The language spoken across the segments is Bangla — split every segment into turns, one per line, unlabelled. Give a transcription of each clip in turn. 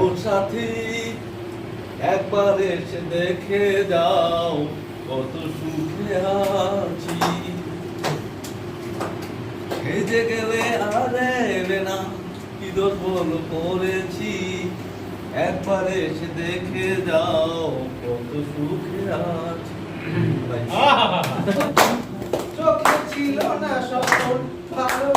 ওর সাথী, একবার এসে দেখে যাও কত সুখে আছি সেজে গেলে আর এলে না, কি দোষ বল করেছি একবার এসে দেখে যাও কত সুখে আছি।
চোখে ছিল না সকল ভালোবাসা।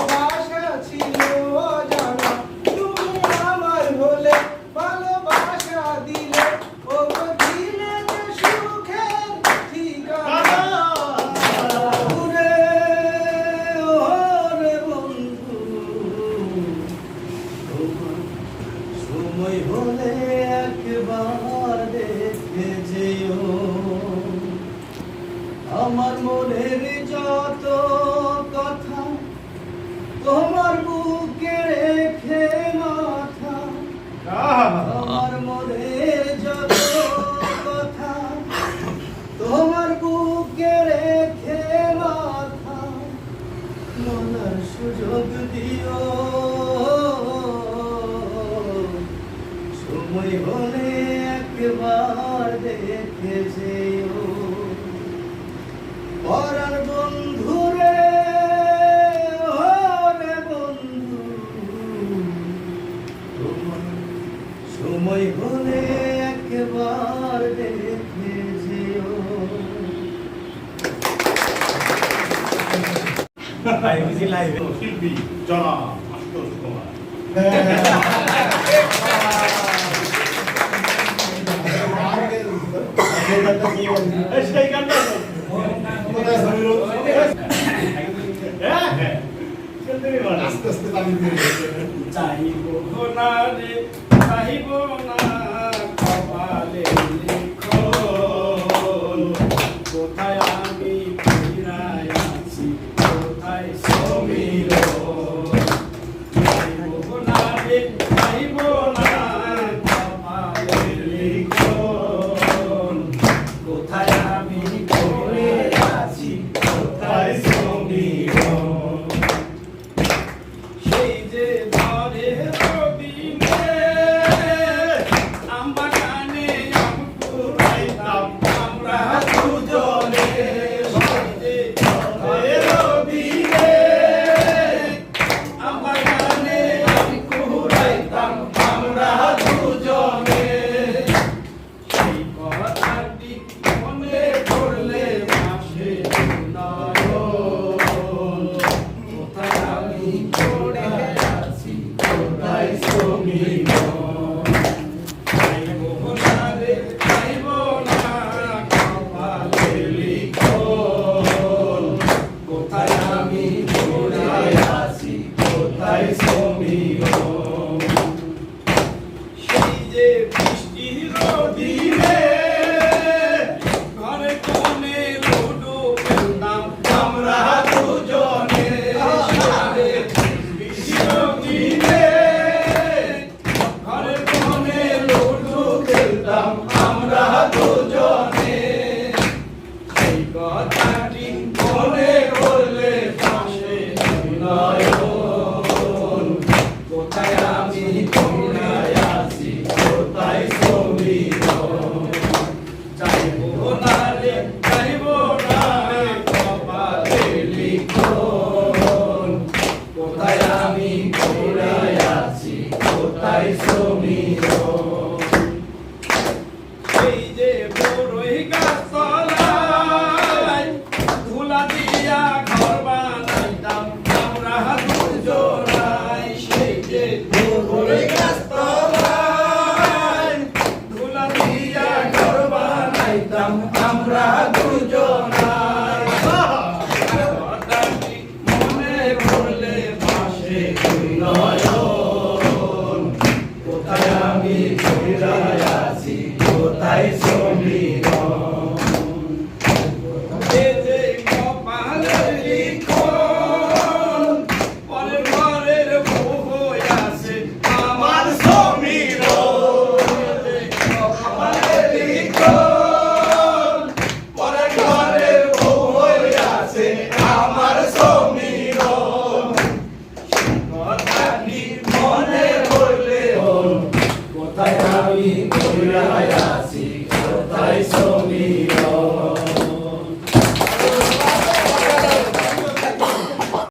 আমার
মনের যত কথা, তোমার বুকে রেখে মাথা, আমার মনের যত কথা, তোমার বুকে রেখে মাথা, মনার সুযোগ দিও। সময় হলে একবার দেখে
শিল্পী জনা আশুতোষ কুমার। সেই গানটা হ্যাঁ হ্যাঁ আস্তে আস্তে
চাইব না রে চাইব না কপালে লিখন কোথায় আমি কোথায় আমি কোথায় আছি করতাম আমরা দুজনায় মনে পড়লে নয়